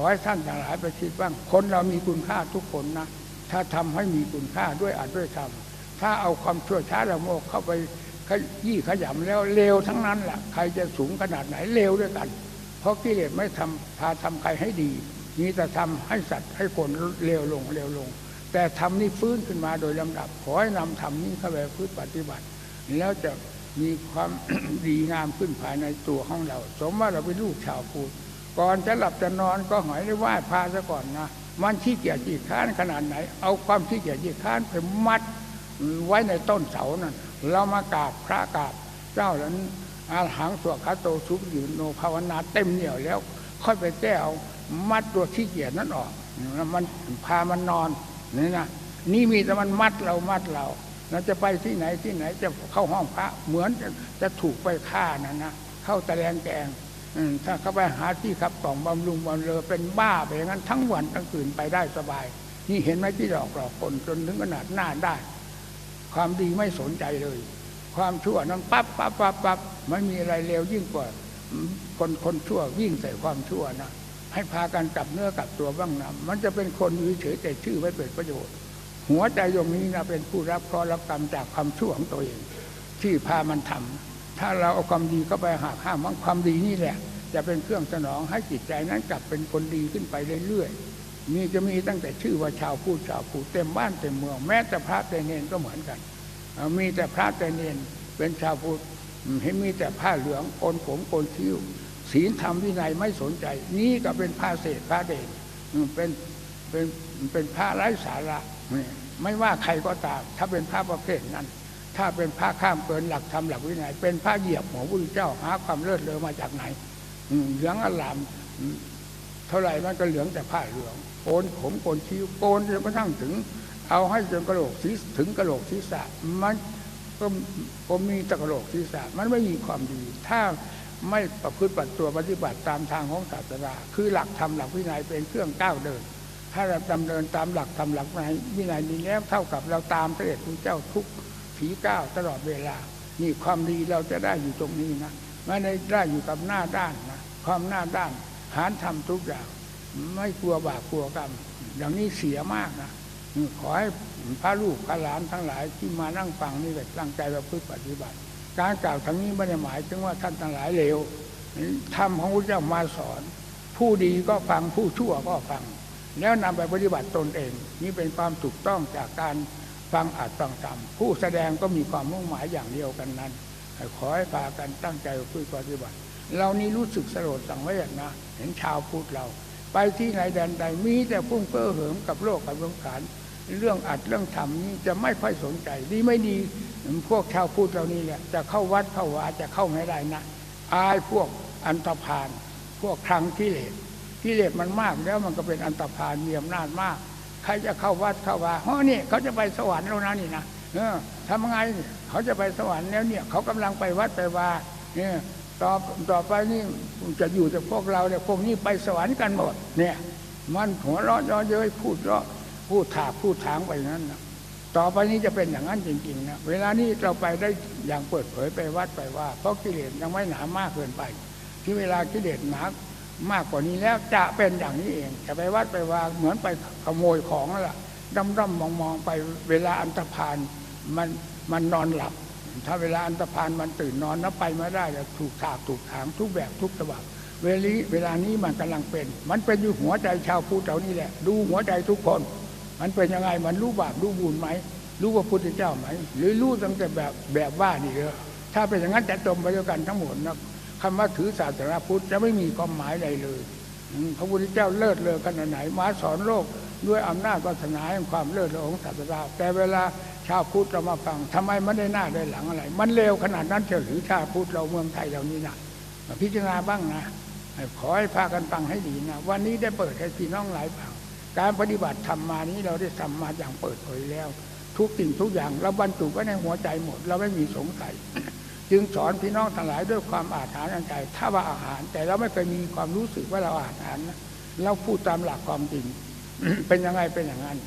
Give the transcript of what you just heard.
อให้ท่านทั้งหลายไปคิดบ้างคนเรามีคุณค่าทุกคนนะ ถ้าทำให้มีคุณค่าด้วยอาจด้วยธรรมถ้าเอาความชั่วช้าละโมกเข้าไปขยี่ขยำแล้วเลวทั้งนั้นแหละใครจะสูงขนาดไหนเลวด้วยกัน เพราะกิเลสไม่ทำพาทำใครให้ดีมีแต่ทำให้สัตว์ให้คนเลวลงเลวลง แต่ทำนี่ฟื้นขึ้นมาโดยลำดับขอให้นำทำนี้เข้าไปพื้นปฏิบัติ แล้วจะมีความดีงามขึ้นภายในตัวของเรา สมว่าเราเป็นลูกชาวพุทธ ก่อนจะหลับจะนอนก็หอยได้ไหว้พระซะก่อนนะมันขี้เกียจขี้ค้านขนาดไหน เอาความขี้เกียจขี้ค้านไปมัดไว้ในต้นเสานั่นเรามากราบพระกราบเจ้าแล้วอาหังสวดคาโตสุปอยู่โนภาวนาเต็มเหนียวแล้ว ค่อยไปแก้เอามัดตัวขี้เกียจนั้นออกมันพามันนอนนี่นะนี่มีแต่มันมัดเรามัดเราเราจะไปที่ไหนที่ไหนจะเข้าห้องพระเหมือนจะจะถูกไปฆ่านั่นนะเข้าตะแลงแกง ถ้าเข้าไปหาที่ขับกล่องบำรุงบำเรอเป็นบ้าไปอย่างนั้นทั้งวันทั้งคืนไปได้สบาย นี่เห็นไหมที่หลอกหลอกคนจนถึงขนาดหน้าได้ ความดีไม่สนใจเลย ความชั่วนั้นปั๊บปั๊บปั๊บปั๊บไม่มีอะไรเลวยิ่งกว่าคนคนชั่ววิ่งใส่ความชั่วนะให้พากันกลับเนื้อกลับตัวบ้างนะมันจะเป็นคนอยู่เฉยแต่ชื่อไม่เป็นประโยชน์ หัวใจดวงนี้นะเป็นผู้รับเคราะห์รับกรรมจากความชั่วของตัวเอง ที่พามันทำ ถ้าเราเอาความดีเข้าไปหักห้ามความดีนี่แหละ จะเป็นเครื่องสนองให้จิตใจนั้นกลับเป็นคนดีขึ้นไปเรื่อยๆนี่จะมีตั้งแต่ชื่อว่าชาวพูดชาวพูดเต็มบ้านเต็มเมืองแม้แต่พระแต่เนนก็เหมือนกันมีแต่พระแต่เนนเป็นชาวพุทธเห็นมีแต่ผ้าเหลืองโกนผมโกนคิ้วศีลธรรมวินัยไม่สนใจ นี่ก็เป็นผ้าเศษผ้าเด่นเป็นเป็นเป็นผ้าไร้สาระ ไม่ว่าใครก็ตาม ถ้าเป็นผ้าประเภทนั้น ถ้าเป็นผ้าข้ามเกินหลักธรรมหลักวินัยเป็นผ้าเหยียบหัวพุทธเจ้าหาความเลิศเลอมาจากไหนเหลืองอลามเท่าไหร่มันก็เหลืองแต่ผ้าเหลืองโกนผมโกนคิ้วโกนจนกระทั่งถึง เอาให้จนกระโหลกศีรถึงกระโหลกศีรษะมันก็ก็มีตะกระโหลกศีรษะมันไม่มีความดี ถ้าไม่ประพฤติปฏิตัวปฏิบัติตามทางของศาสนาคือหลักธรรมหลักวินัยเป็นเครื่องก้าวเดิน ถ้าเราดำเนินตามหลักธรรมหลักวินัยนี้แล้วเท่ากับเราตามพระเดชพระเจ้าทุก ผีก้าวตลอดเวลา นี่ความดีเราจะได้อยู่ตรงนี้นะไม่ได้ได้อยู่กับหน้าด้านนะความหน้าด้านหารทำทุกอย่างไม่กลัวบาปกลัวกรรมอย่างนี้เสียมากนะขอให้พระลูกพระหลานทั้งหลายที่มานั่งฟังนี่ตั้งใจประพฤติปฏิบัติ การกล่าวทั้งนี้ไม่ได้หมายถึงว่าท่านทั้งหลายเลวธรรมของพระเจ้ามาสอน ผู้ดีก็ฟังผู้ชั่วก็ฟัง แล้วนำไปปฏิบัติตนเอง นี่เป็นความถูกต้องจากการ ฟังอาจฟังธรรมผู้แสดงก็มีความมุ่งหมายอย่างเดียวกันนั้น ขอให้พากันตั้งใจประพฤติปฏิบัติ เรานี้รู้สึกสลดสังเวชนะ เห็นชาวพุทธเรา ไปที่ไหนแดนใดมีแต่พุ่งเพ้อเหิมกับโลกกับวงการเรื่องอัดเรื่องทำนี้จะไม่ค่อยสนใจดีไม่ดีพวกชาวพุทธเรานี่แหละจะเข้าวัดเข้าวาจะเข้าไม่ได้นะอายพวกอันตรพาน พวกครั้งกิเลสกิเลสมันมากแล้วมันก็เป็นอันตรพานมีอำนาจมาก ใครจะเข้าวัดเข้าว่าเพราะนี่เขาจะไปสวรรค์แล้วนะนี่นะเออทำไงเขาจะไปสวรรค์แล้วเนี่ย เขากำลังไปวัดไปว่าเนี่ยต่อต่อไปนี่จะอยู่แต่พวกเราเนี่ยพวกนี้ไปสวรรค์กันหมด เนี่ย มันหัวเราะเยาะเย้ยพูดเาะพูดถากพูดถางไปนั้นนะต่อไปนี้จะเป็นอย่างนั้นจริงๆนะเวลานี้เราไปได้อย่างเปิดเผยไปวัดไปว่า เพราะกิเลสยังไม่หนามากเกินไป ที่เวลากิเลสหนา มากกว่านี้แล้วจะเป็นอย่างนี้เองจะไปวัดไปว่าเหมือนไปขโมยของนั่นแหละดำดำมองมองไปเวลาอันตรพานมันมันนอนหลับ ถ้าเวลาอันตรพานมันตื่นนอนแล้วไปไม่ได้จะถูกถากถูกถางทุกแบบทุกฉบับเวลีเวลานี้มันกำลังเป็น มันเป็นอยู่หัวใจชาวพุทธเรานี่แหละ ดูหัวใจทุกคน มันเป็นยังไงมันรู้บาปรู้บุญไหมรู้ว่าพุทธเจ้าไหม หรือรู้ตั้งแต่แบบแบบว่านี่เออถ้าเป็นอย่างนั้นจะจมไปด้วยกันทั้งหมดนะ คำว่าถือศาสนาพุทธจะไม่มีความหมายใดเลยพระพุทธเจ้าเลิศเลอขนาดไหนมาสอนโลกด้วยอำนาจวาสนาแห่งความเลิศเลอของศาสนาแต่เวลาชาวพุทธเรามาฟังทำไมมันได้หน้าได้หลังอะไร มันเลวขนาดนั้นเฉยหรือชาวพุทธเราเมืองไทยเรานี่นะพิจารณาบ้างนะขอให้พากันฟังให้ดีนะวันนี้ได้เปิดให้พี่น้องหลายฟังการปฏิบัติธรรมมานี้เราได้ทำมาอย่างเปิดเผยแล้ว ทุกสิ่งทุกอย่างเราบรรจุไว้ในหัวใจหมด เราไม่มีสงสัย จึงสอนพี่น้องทั้งหลายด้วยความอาถรรพ์ใจถ้าว่าอาหาร แต่เราไม่เคยมีความรู้สึกว่าเราอาหารนะเราพูดตามหลักความจริง เป็นยังไงเป็นอย่างนั้น